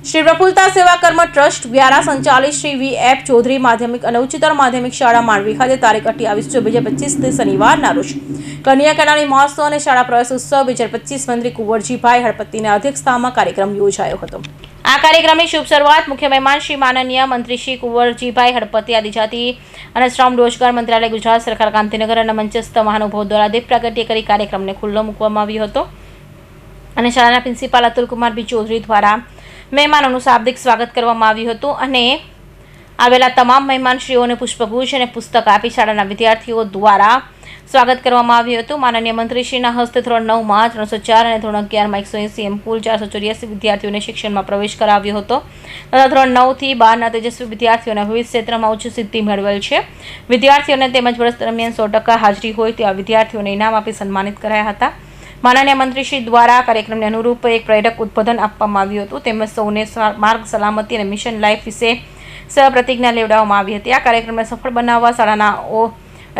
શ્રી પ્રફુલતા સેવા કર્મ ટ્રસ્ટ વ્યારા સંચાલિત શ્રી વી એફ ચૌધરી માધ્યમિક અને ઉચ્ચતર માધ્યમિક શાળા માંડવી ખાતે તારીખ અઠ્યાવીસ બે હજાર પચીસથી શનિવારના રોજ કન્યા કેળવણી મહોત્સવ અને શાળા પ્રવેશ ઉત્સવ બે હજાર પચીસ મંત્રી કુંવરજીભાઈ હળપતિના અધ્યક્ષતામાં કાર્યક્રમ યોજાયો હતો. આ કાર્યક્રમની શુભ શરૂઆત મુખ્ય મહેમાન શ્રી માનનીય મંત્રી શ્રી કુંવરજીભાઈ હળપતિ આદિજાતિ અને શ્રમ રોજગાર મંત્રાલય ગુજરાત સરકાર ગાંધીનગર અને મંચસ્થ મહાનુભાવો દ્વારા દીપ પ્રાગટ્ય કરી કાર્યક્રમને ખુલ્લો મૂકવામાં આવ્યો હતો. અને શાળાના પ્રિન્સિપાલ અતુલકુમાર બી ચૌધરી દ્વારા મહેમાનોનું શાબ્દિક સ્વાગત કરવામાં આવ્યું હતું અને આવેલા તમામ મહેમાનશ્રીઓને પુષ્પગુચ્છ અને પુસ્તક આપી શાળાના વિદ્યાર્થીઓ દ્વારા સ્વાગત કરવામાં આવ્યું હતું. માનનીય મંત્રીશ્રીના હસ્તે ધોરણ નવમાં ત્રણસો ચાર અને ધોરણ અગિયારમાં એકસો એંસી એમ કુલ ચારસો ચોર્યાસી વિદ્યાર્થીઓને શિક્ષણમાં પ્રવેશ કરાવ્યો હતો. તથા ધોરણ નવથી બારના તેજસ્વી વિદ્યાર્થીઓને વિવિધ ક્ષેત્રમાં ઉચ્ચ સિદ્ધિ મેળવેલ છે. વિદ્યાર્થીઓને તેમજ વર્ષ દરમિયાન સો ટકા હાજરી હોય તેવા વિદ્યાર્થીઓને ઇનામ આપી સન્માનિત કરાયા હતા. માનનીય મંત્રીશ્રી દ્વારા કાર્યક્રમને અનુરૂપ એક પ્રેરક ઉદ્બોધન આપવામાં આવ્યું હતું. તેમજ સૌને માર્ગ સલામતી અને મિશન લાઈફ વિશે સહપ્રતિજ્ઞા લેવડાવવામાં આવી હતી. આ કાર્યક્રમને સફળ બનાવવા શાળાના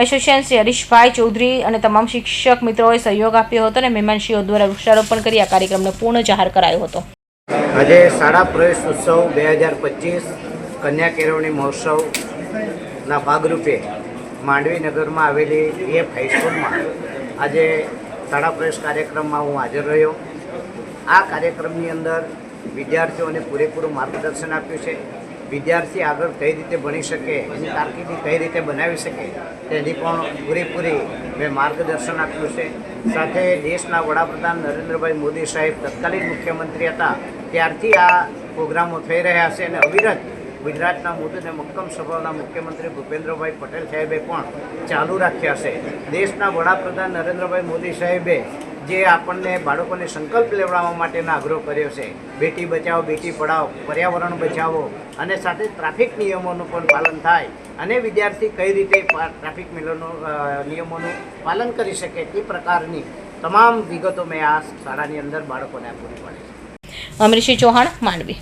એસોસિએશન શ્રી હરીશભાઈ ચૌધરી અને તમામ શિક્ષક મિત્રોએ સહયોગ આપ્યો હતો અને મહેમાનશ્રીઓ દ્વારા વૃક્ષારોપણ કરી આ કાર્યક્રમને પૂર્ણ જાહેર કરાયો હતો. આજે શાળા પ્રવેશ ઉત્સવ બે હજાર પચીસ કન્યા કેળવણી મહોત્સવના ભાગરૂપે માંડવી નગરમાં આવેલી એફ હાઈસ્કૂલમાં આજે શાળા પ્રવેશ કાર્યક્રમમાં હું હાજર રહ્યો. આ કાર્યક્રમની અંદર વિદ્યાર્થીઓને પૂરેપૂરું માર્ગદર્શન આપ્યું છે. વિદ્યાર્થી આગળ કઈ રીતે ભણી શકે, એની કારકિર્દી કઈ રીતે બનાવી શકે, તેની પણ પૂરેપૂરી મેં માર્ગદર્શન આપ્યું છે. સાથે દેશના વડાપ્રધાન નરેન્દ્રભાઈ મોદી સાહેબ તત્કાલીન મુખ્યમંત્રી હતા. ત્યારથી આ પ્રોગ્રામો થઈ રહ્યા છે અને અવિરત ગુજરાતના મોદી અને મક્કમ સ્વભાવના મુખ્યમંત્રી ભૂપેન્દ્રભાઈ પટેલ સાહેબે પણ ચાલુ રાખ્યા છે. દેશના વડાપ્રધાન નરેન્દ્રભાઈ મોદી સાહેબે જે આપણને બાળકોને સંકલ્પ લેવડાવવા માટેનો આગ્રહ કર્યો છે, બેટી બચાવો, બેટી પઢાઓ, પર્યાવરણ બચાવો અને સાથે ટ્રાફિક નિયમોનું પણ પાલન થાય અને વિદ્યાર્થી કઈ રીતે ટ્રાફિક નિયમોનું નિયમોનું પાલન કરી શકે તે પ્રકારની તમામ વિગતો મેં આ શાળાની અંદર બાળકોને પૂરી પાડી છે. અમરીશી ચૌહાણ, માંડવી.